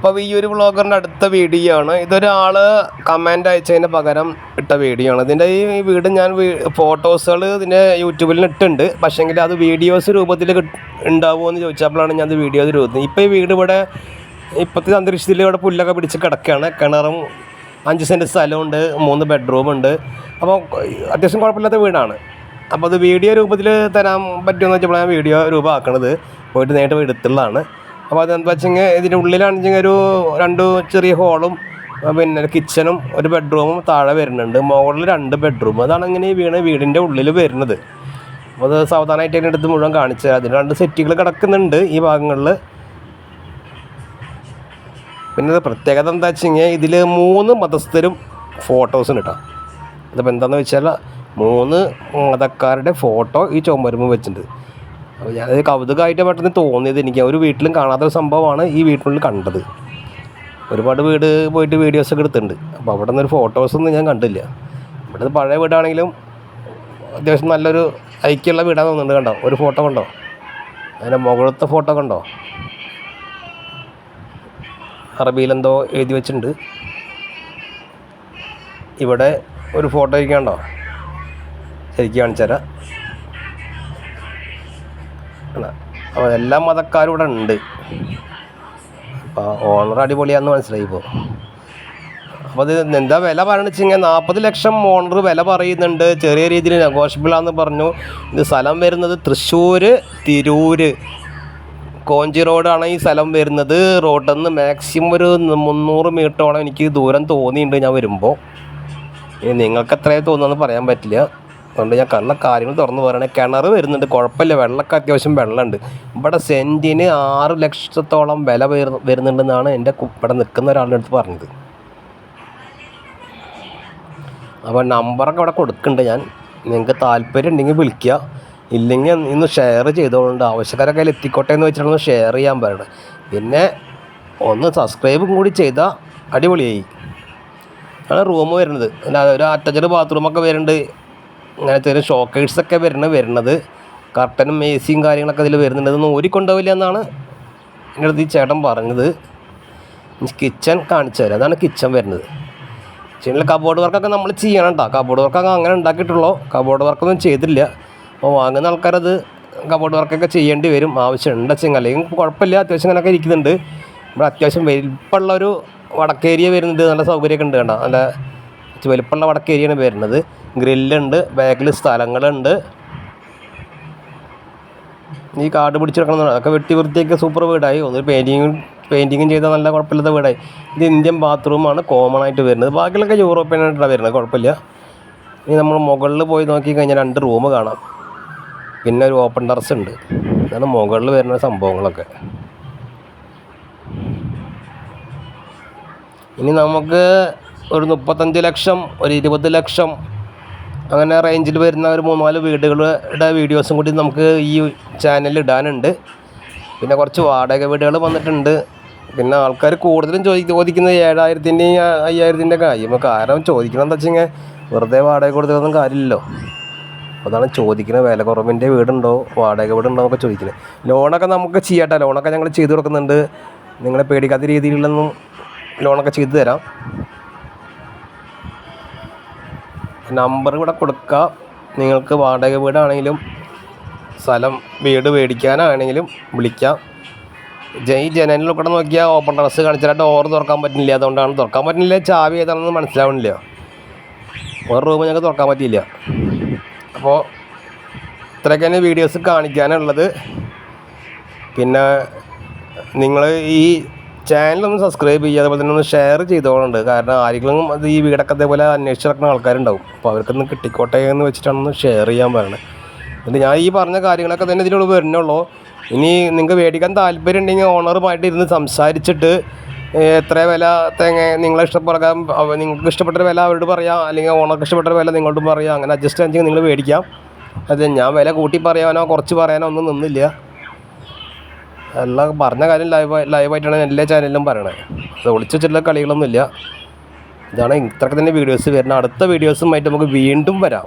അപ്പോൾ ഈ ഒരു വ്ളോഗറിന്റെ അടുത്ത വീഡിയോ ആണ്. ഇതൊരാൾ കമന്റ് അയച്ചതിന് പകരം ഇട്ട വീഡിയോ ആണ്. ഇതിന്റെ ഈ വീട് ഞാൻ ഫോട്ടോസുകൾ ഇതിന്റെ യൂട്യൂബിൽ ഇട്ടുണ്ട് പക്ഷേങ്കിൽ അത് വീഡിയോസ് രൂപത്തിൽ ഉണ്ടാവുമോ എന്ന് ചോദിച്ചപ്പോഴാണ് ഞാൻ അത് വീഡിയോസ് രൂപത്തിൽ ഇപ്പോൾ ഈ വീട് ഇവിടെ ഇപ്പോഴത്തെ അന്തരീക്ഷത്തിൽ ഇവിടെ പുല്ലൊക്കെ പിടിച്ച് കിടക്കുകയാണ് കിണറും അഞ്ച് സെന്റ് സ്ഥലമുണ്ട് മൂന്ന് ബെഡ്റൂമുണ്ട് അപ്പോൾ അത്യാവശ്യം കുഴപ്പമില്ലാത്ത വീടാണ്. അപ്പോൾ അത് വീഡിയോ രൂപത്തിൽ തരാൻ പറ്റുമെന്ന് വെച്ചപ്പോഴാണ് വീഡിയോ രൂപമാക്കണത്. പോയിട്ട് നേരിട്ട് എടുത്തുള്ളതാണ്. അപ്പോൾ അതെന്താ വെച്ചെങ്കിൽ ഇതിന്റെ ഉള്ളിലാണെങ്കിൽ ഒരു രണ്ട് ചെറിയ ഹോളും പിന്നെ കിച്ചണും ഒരു ബെഡ്റൂമും താഴെ വരുന്നുണ്ട്. മുകളിൽ രണ്ട് ബെഡ്റൂം അതാണ് ഇങ്ങനെ വീണ് വീടിന്റെ ഉള്ളിൽ വരുന്നത്. അപ്പോൾ അത് സാവധാനമായിട്ട് അതിന്റെ അടുത്ത് മുഴുവൻ കാണിച്ചു അതിന് രണ്ട് സെറ്റുകൾ കിടക്കുന്നുണ്ട് ഈ ഭാഗങ്ങളിൽ പിന്നെ പ്രത്യേകത എന്താ വെച്ച് കഴിഞ്ഞാൽ ഇതിൽ മൂന്ന് മതസ്ഥരും ഫോട്ടോസും കിട്ടാം അതിപ്പോൾ എന്താണെന്ന് വെച്ചാൽ മൂന്ന് മതക്കാരുടെ ഫോട്ടോ ഈ ചുമരുമ്പ് വെച്ചിട്ടുണ്ട്. അപ്പോൾ ഞാനത് കൗതുകമായിട്ട് പെട്ടെന്ന് തോന്നിയത് എനിക്ക് ഒരു വീട്ടിലും കാണാത്തൊരു സംഭവമാണ് ഈ വീട്ടിനുള്ളിൽ കണ്ടത്. ഒരുപാട് വീട് പോയിട്ട് വീഡിയോസൊക്കെ എടുത്തിട്ടുണ്ട്. അപ്പോൾ അവിടെ നിന്നൊരു ഫോട്ടോസൊന്നും ഞാൻ കണ്ടില്ല. ഇവിടെ ഇത് പഴയ വീടാണെങ്കിലും അത്യാവശ്യം നല്ലൊരു ഐക്യമുള്ള വീടാന്ന് തോന്നുന്നുണ്ട് കണ്ടോ? ഒരു ഫോട്ടോ കണ്ടോ? അതിന്റെ മുകളിലത്തെ ഫോട്ടോ കണ്ടോ? അറബിയിലെന്തോ എഴുതി വെച്ചിട്ടുണ്ട്. ഇവിടെ ഒരു ഫോട്ടോ ഇരിക്കണ്ടോ ശരിക്കും കാണിച്ചു തരാം? അപ്പോൾ എല്ലാ മതക്കാരും ഇവിടെ ഉണ്ട്. അപ്പോൾ ഓണർ അടിപൊളിയാന്ന് മനസ്സിലായി ഇപ്പോൾ അപ്പോൾ അത് എന്താ വില പറയണെന്ന് വെച്ച് കഴിഞ്ഞാൽ നാൽപ്പത് ലക്ഷം ഓണർ വില പറയുന്നുണ്ട്. ചെറിയ രീതിയിൽ നെഗോഷ്യബിളാന്ന് പറഞ്ഞു. ഇത് സ്ഥലം വരുന്നത് തൃശ്ശൂർ തിരൂര്. കോഞ്ചി റോഡാണ് ഈ സ്ഥലം വരുന്നത്. റോഡിൽ നിന്ന് മാക്സിമം ഒരു മുന്നൂറ് മീറ്ററോളം എനിക്ക് ദൂരം തോന്നിയിട്ടുണ്ട് ഞാൻ വരുമ്പോൾ ഇനി നിങ്ങൾക്ക് എത്രയാണ് തോന്നുന്നതെന്ന് പറയാൻ പറ്റില്ല. അതുകൊണ്ട് ഞാൻ കള്ള കാര്യങ്ങൾ തുറന്നു പറയണേ കിണർ വരുന്നുണ്ട്. കുഴപ്പമില്ല. വെള്ളമൊക്കെ അത്യാവശ്യം വെള്ളമുണ്ട്. ഇവിടെ സെന്റിന് ആറ് ലക്ഷത്തോളം വില വരുന്ന- വരുന്നുണ്ടെന്നാണ് എന്റെ ഇവിടെ നിൽക്കുന്ന ഒരാളുടെ അടുത്ത് പറഞ്ഞത്. അപ്പോൾ നമ്പറൊക്കെ ഇവിടെ കൊടുക്കുന്നുണ്ട് ഞാൻ. നിങ്ങൾക്ക് താല്പര്യം ഉണ്ടെങ്കിൽ വിളിക്കുക. ഇല്ലെങ്കിൽ ഇന്ന് ഷെയർ ചെയ്തോളുണ്ട്. ആവശ്യക്കാരൊക്കെ അതിൽ എത്തിക്കോട്ടെ എന്ന് വെച്ചിട്ടാണ് ഷെയർ ചെയ്യാൻ പറയണത്. പിന്നെ ഒന്ന് സബ്സ്ക്രൈബും കൂടി ചെയ്താൽ അടിപൊളിയായി. ആണ് റൂം വരുന്നത്. ഒരു അറ്റച്ചഡ് ബാത്റൂമൊക്കെ വരുന്നുണ്ട്. ഇങ്ങനെ ചെറിയ ഷോക്കേഴ്സൊക്കെ വരണ വരുന്നത്. കർട്ടനും എ സിയും കാര്യങ്ങളൊക്കെ ഇതിൽ വരുന്നുണ്ട്. ഇതൊന്നും ഓരിക്കൊണ്ടാവില്ല എന്നാണ് എന്റെ അടുത്ത് ഈ ചേട്ടൻ പറഞ്ഞത്. കിച്ചൺ കാണിച്ചു തരാം. അതാണ് കിച്ചൺ വരുന്നത്. കിച്ചണിൽ കബോർഡ് വർക്കൊക്കെ നമ്മൾ ചെയ്യണം കേട്ടോ കബോർഡ് വർക്കൊക്കെ അങ്ങനെ ഉണ്ടാക്കിയിട്ടുള്ളൂ. കബോർഡ് വർക്കൊന്നും ചെയ്തില്ല. അപ്പോൾ വാങ്ങുന്ന ആൾക്കാരത് കബോർഡ് വർക്കൊക്കെ ചെയ്യേണ്ടി വരും. ആവശ്യമുണ്ട് വെച്ചാൽ അല്ലെങ്കിൽ കുഴപ്പമില്ല. അത്യാവശ്യം അങ്ങനെയൊക്കെ ഇരിക്കുന്നുണ്ട്. ഇവിടെ അത്യാവശ്യം വലിപ്പമുള്ള ഒരു വടക്കേരിയ വരുന്നുണ്ട്. നല്ല സൗകര്യമൊക്കെ ഉണ്ട് കേട്ടോ നല്ല വലിപ്പമുള്ള വടക്കേരിയാണ് വരുന്നത്. ഗ്രില്ലുണ്ട് ബാക്കിൽ സ്ഥലങ്ങളുണ്ട്. ഈ കാട് പിടിച്ചെടുക്കണം അതൊക്കെ വെട്ടി വൃത്തിയൊക്കെ സൂപ്പർ വീടായി. ഒന്ന് പെയിന്റിങ്ങും പെയിന്റിങ്ങും ചെയ്താൽ നല്ല കുഴപ്പമില്ലാത്ത വീടായി. ഇത് ഇന്ത്യൻ ബാത്റൂമാണ് കോമൺ ആയിട്ട് വരുന്നത്. ബാക്കിയുള്ളൊക്കെ യൂറോപ്യൻ ആയിട്ടാണ് വരുന്നത് കുഴപ്പമില്ല. ഇനി നമ്മൾ മുകളിൽ പോയി നോക്കി കഴിഞ്ഞാൽ രണ്ട് റൂം കാണാം. പിന്നെ ഒരു ഓപ്പൺ ടെറസ് ഉണ്ട്. ഇതാണ് മുകളിൽ വരുന്ന സംഭവങ്ങളൊക്കെ. ഇനി നമുക്ക് ഒരു മുപ്പത്തഞ്ച് ലക്ഷം ഒരു ഇരുപത് ലക്ഷം അങ്ങനെ റേഞ്ചിൽ വരുന്ന ഒരു മൂന്ന് നാല് വീടുകളുടെ വീഡിയോസും കൂടി നമുക്ക് ഈ ചാനലിൽ ഇടാനുണ്ട്. പിന്നെ കുറച്ച് വാടക വീടുകൾ വന്നിട്ടുണ്ട്. പിന്നെ ആൾക്കാർ കൂടുതലും ചോദി ചോദിക്കുന്നത് ഏഴായിരത്തിന്റെയും അയ്യായിരത്തിന്റെ കാര്യം കാരണം ചോദിക്കണം എന്താ വെച്ചാൽ വെറുതെ വാടക കൊടുത്തിട്ടൊന്നും കാര്യമില്ലല്ലോ. അതാണ് ചോദിക്കുന്നത് വില കുറവിന്റെ വീടുണ്ടോ? വാടക വീടുണ്ടോ എന്നൊക്കെ ചോദിക്കുന്നത് ലോണൊക്കെ നമുക്ക് ചെയ്യാട്ടോ. ലോണൊക്കെ ഞങ്ങൾ ചെയ്തു കൊടുക്കുന്നുണ്ട്. നിങ്ങളെ പേടിക്കാത്ത രീതിയിലൊന്നും ലോണൊക്കെ ചെയ്തു തരാം. നമ്പർ ഇവിടെ കൊടുക്കുക നിങ്ങൾക്ക് വാടക വീടാണെങ്കിലും സ്ഥലം വീട് മേടിക്കാനാണെങ്കിലും വിളിക്കാം. ജയ് ജനലിൽ കൂടെ നോക്കിയാൽ ഓപ്പൺ ടെറസ് കാണിച്ചാൽ ഡോർ തുറക്കാൻ പറ്റുന്നില്ല അതുകൊണ്ടാണ് തുറക്കാൻ പറ്റുന്നില്ല ചാവി ഏതാണെന്ന് മനസ്സിലാവണില്ല. ഒരു റൂം ഞങ്ങൾക്ക് തുറക്കാൻ പറ്റിയില്ല. അപ്പോൾ ഇത്രയൊക്കെ തന്നെ വീഡിയോസ് കാണിക്കാനുള്ളത്. പിന്നെ നിങ്ങൾ ഈ ചാനലൊന്ന് സബ്സ്ക്രൈബ് ചെയ്യുക അതുപോലെ തന്നെ ഒന്ന് ഷെയർ ചെയ്തോളുണ്ട്. കാരണം ആരെങ്കിലും അത് ഈ വീടൊക്കെ അതേപോലെ അന്വേഷിച്ച് നടക്കുന്ന ആൾക്കാരുണ്ടാവും. അപ്പോൾ അവർക്കൊന്ന് കിട്ടിക്കോട്ടെ എന്ന് വെച്ചിട്ടാണ് ഒന്ന് ഷെയർ ചെയ്യാൻ പറയുന്നത് എന്നിട്ട് ഞാൻ ഈ പറഞ്ഞ കാര്യങ്ങളൊക്കെ തന്നെ ഇതിനോട് വരുന്നുള്ളൂ. ഇനി നിങ്ങൾക്ക് മേടിക്കാൻ താല്പര്യം ഉണ്ടെങ്കിൽ ഓണറുമായിട്ട് ഇരുന്ന് സംസാരിച്ചിട്ട് എത്ര വില തേങ്ങ നിങ്ങളെ ഇഷ്ടപ്രകാരം നിങ്ങൾക്ക് ഇഷ്ടപ്പെട്ട വില അവരോട് പറയാം. അല്ലെങ്കിൽ ഓണർക്ക് ഇഷ്ടപ്പെട്ട വില നിങ്ങളോട് പറയാം. അങ്ങനെ അഡ്ജസ്റ്റ് ആണെങ്കിൽ നിങ്ങൾ മേടിക്കാം അത് ഞാൻ വില കൂട്ടി പറയാനോ കുറച്ച് പറയാനോ ഒന്നും നിന്നില്ല. എല്ലാം പറഞ്ഞ കാര്യം ലൈവ് ലൈവായിട്ടാണ് എല്ലാ ചാനലിലും പറയണത് അത് ഒളിച്ചു വെച്ചിട്ടുള്ള കളികളൊന്നുമില്ല. ഇതാണ് ഇത്രയൊക്കെ തന്നെ വീഡിയോസ് വരുന്നത്. അടുത്ത വീഡിയോസുമായിട്ട് നമുക്ക് വീണ്ടും വരാം.